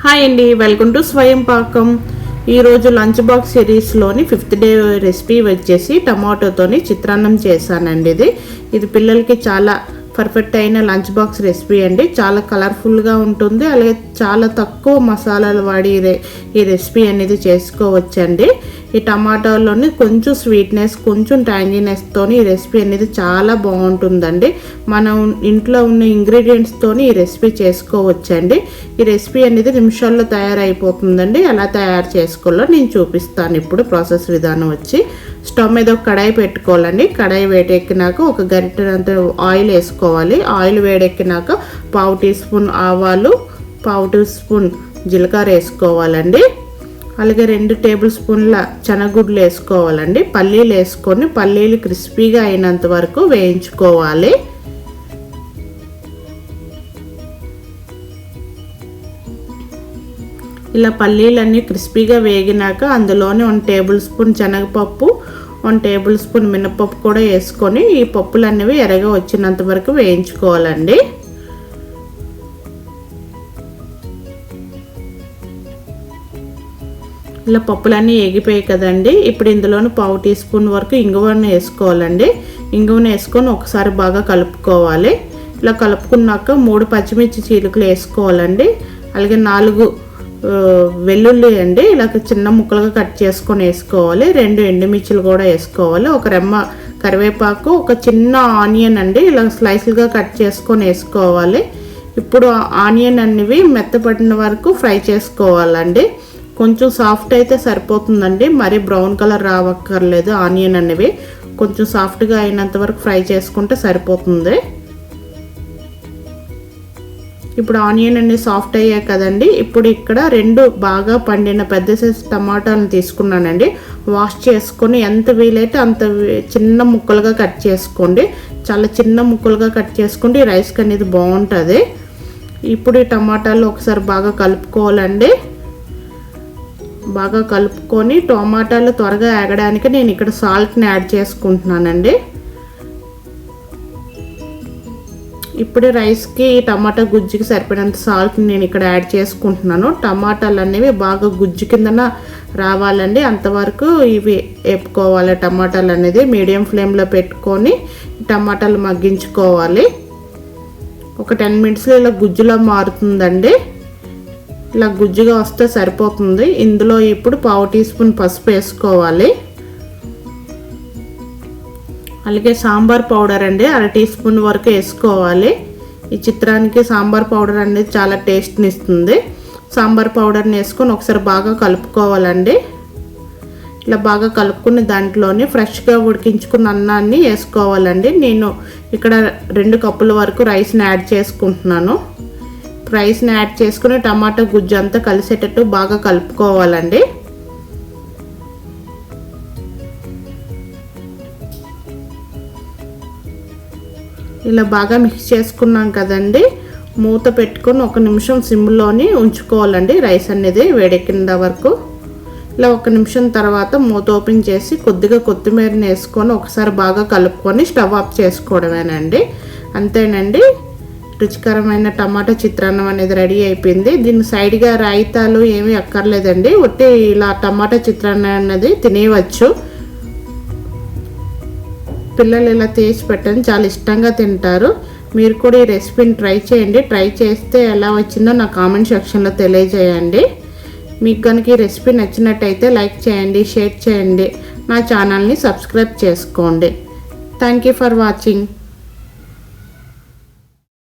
Hi అండి welcome to స్వయం పాకం ఈరోజు లంచ్ బాక్స్ సిరీస్లోని ఫిఫ్త్ డే రెసిపీ వచ్చేసి టమాటోతోని చిత్రాన్నం చేశానండి ఇది. ఇది పిల్లలకి చాలా పర్ఫెక్ట్ అయిన లంచ్ బాక్స్ రెసిపీ అండి. చాలా కలర్ఫుల్గా ఉంటుంది. అలాగే చాలా తక్కువ మసాలాలు వాడి ఈ ఈ రెసిపీ అనేది చేసుకోవచ్చండి. ఈ టమాటాలోని కొంచెం స్వీట్నెస్ కొంచెం ట్యాంగినెస్తో ఈ రెసిపీ అనేది చాలా బాగుంటుందండి. మనం ఇంట్లో ఉన్న ఇంగ్రీడియంట్స్తో ఈ రెసిపీ చేసుకోవచ్చండి. ఈ రెసిపీ అనేది నిమిషాల్లో తయారైపోతుందండి. ఎలా తయారు చేసుకోవాలో నేను చూపిస్తాను. ఇప్పుడు ప్రాసెస్ విధానం వచ్చి స్టవ్ మీద ఒక కడాయి పెట్టుకోవాలండి. కడాయి వేడెక్కినాక ఒక గరిటెనంత ఆయిల్ వేసుకోవాలి. ఆయిల్ వేడెక్కినాక పావు టీ స్పూన్ ఆవాలు పావు టీ స్పూన్ జీలకర్ర వేసుకోవాలండి. అలాగే రెండు టేబుల్ స్పూన్ల శనగుడ్లు వేసుకోవాలండి. పల్లీలు వేసుకొని పల్లీలు క్రిస్పీగా అయినంత వరకు వేయించుకోవాలి. ఇలా పల్లీలన్నీ క్రిస్పీగా వేగినాక అందులోనే వన్ టేబుల్ స్పూన్ శనగపప్పు వన్ టేబుల్ స్పూన్ మినపప్పు కూడా వేసుకొని ఈ పప్పులు అనేవి ఎర్రగా వచ్చినంత వరకు వేయించుకోవాలండి. ఇలా పప్పులన్నీ ఎగిపోయాయి కదండి. ఇప్పుడు ఇందులోని పావు టీ స్పూన్ వరకు ఇంగువను వేసుకోవాలండి. ఇంగువను వేసుకొని ఒకసారి బాగా కలుపుకోవాలి. ఇలా కలుపుకున్నాక మూడు పచ్చిమిర్చి చీలికలు వేసుకోవాలండి. అలాగే నాలుగు వెల్లుల్లి అండి. ఇలా చిన్న ముక్కలుగా కట్ చేసుకొని వేసుకోవాలి. రెండు ఎండుమిర్చిలు కూడా వేసుకోవాలి. ఒక రెమ్మ కరివేపాకు ఒక చిన్న ఆనియన్ అండి. ఇలా స్లైస్లుగా కట్ చేసుకొని వేసుకోవాలి. ఇప్పుడు ఆనియన్ అనేవి మెత్తపడిన వరకు ఫ్రై చేసుకోవాలండి. కొంచెం సాఫ్ట్ అయితే సరిపోతుందండి. మరి బ్రౌన్ కలర్ రావక్కర్లేదు. ఆనియన్ అనేవి కొంచెం సాఫ్ట్గా అయినంత వరకు ఫ్రై చేసుకుంటే సరిపోతుంది. ఇప్పుడు ఆనియన్ అన్ని సాఫ్ట్ అయ్యాయి కదండి. ఇప్పుడు ఇక్కడ రెండు బాగా పండిన పెద్ద సైజు టమాటాలను తీసుకున్నానండి. వాష్ చేసుకొని ఎంత వీలైతే అంత వీ- చిన్న ముక్కలుగా కట్ చేసుకోండి. చాలా చిన్న ముక్కలుగా కట్ చేసుకోండి రైస్కి అనేది బాగుంటుంది. ఇప్పుడు ఈ టమాటాలు ఒకసారి బాగా కలుపుకోవాలండి. బాగా కలుపుకొని టమాటాలు త్వరగా ఆగడానికి నేను ఇక్కడ సాల్ట్ని యాడ్ చేసుకుంటున్నానండి. ఇప్పుడు రైస్కి టమాటా గుజ్జుకి సరిపడినంత సాల్ట్ని నేను ఇక్కడ యాడ్ చేసుకుంటున్నాను. టమాటాలు అనేవి బాగా గుజ్జు కిందన రావాలండి. అంతవరకు ఇవి వేపుకోవాలి. టమాటాలు అనేది మీడియం ఫ్లేమ్లో పెట్టుకొని టమాటాలు మగ్గించుకోవాలి. ఒక టెన్ మినిట్స్లో ఇలా గుజ్జులా మారుతుందండి. ఇలా గుజ్జుగా వస్తే సరిపోతుంది. ఇందులో ఇప్పుడు పావు టీ స్పూన్ పసుపు వేసుకోవాలి. అలాగే సాంబార్ పౌడర్ అండి అర టీ స్పూన్ వరకు వేసుకోవాలి. ఈ చిత్రానికి సాంబార్ పౌడర్ అనేది చాలా టేస్ట్ని ఇస్తుంది. సాంబార్ పౌడర్ని వేసుకొని ఒకసారి బాగా కలుపుకోవాలండి. ఇలా బాగా కలుపుకుని దాంట్లోని ఫ్రెష్గా ఉడికించుకున్న అన్నాన్ని వేసుకోవాలండి. నేను ఇక్కడ రెండు కప్పుల వరకు రైస్ని యాడ్ చేసుకుంటున్నాను. రైస్ని యాడ్ చేసుకుని టమాటా గుజ్జు అంతా కలిసేటట్టు బాగా కలుపుకోవాలండి. ఇలా బాగా మిక్స్ చేసుకున్నాం కదండి. మూత పెట్టుకొని ఒక నిమిషం సిమ్లోని ఉంచుకోవాలండి రైస్ అనేది వేడెక్కిన వరకు. ఇలా ఒక నిమిషం తర్వాత మూత ఓపెన్ చేసి కొద్దిగా కొత్తిమీరని వేసుకొని ఒకసారి బాగా కలుపుకొని స్టవ్ ఆఫ్ చేసుకోవడమేనండి. అంతేనండి. రుచికరమైన టమాటా చిత్రాన్నం అనేది రెడీ అయిపోయింది. దీన్ని సైడ్గా రాయితాలు ఏమీ అక్కర్లేదండి. ఒట్టి ఇలా టమాటా చిత్రాన్నం అనేది తినేయవచ్చు. పిల్లలు ఇలా తీసి పెట్టని చాలా ఇష్టంగా తింటారు. మీరు కూడా ఈ రెసిపీని ట్రై చేయండి. ట్రై చేస్తే ఎలా వచ్చిందో నా కామెంట్ సెక్షన్లో తెలియజేయండి. మీకు కనుక ఈ రెసిపీ నచ్చినట్టయితే లైక్ చేయండి షేర్ చేయండి. నా ఛానల్ని సబ్స్క్రైబ్ చేసుకోండి. Thank you for watching.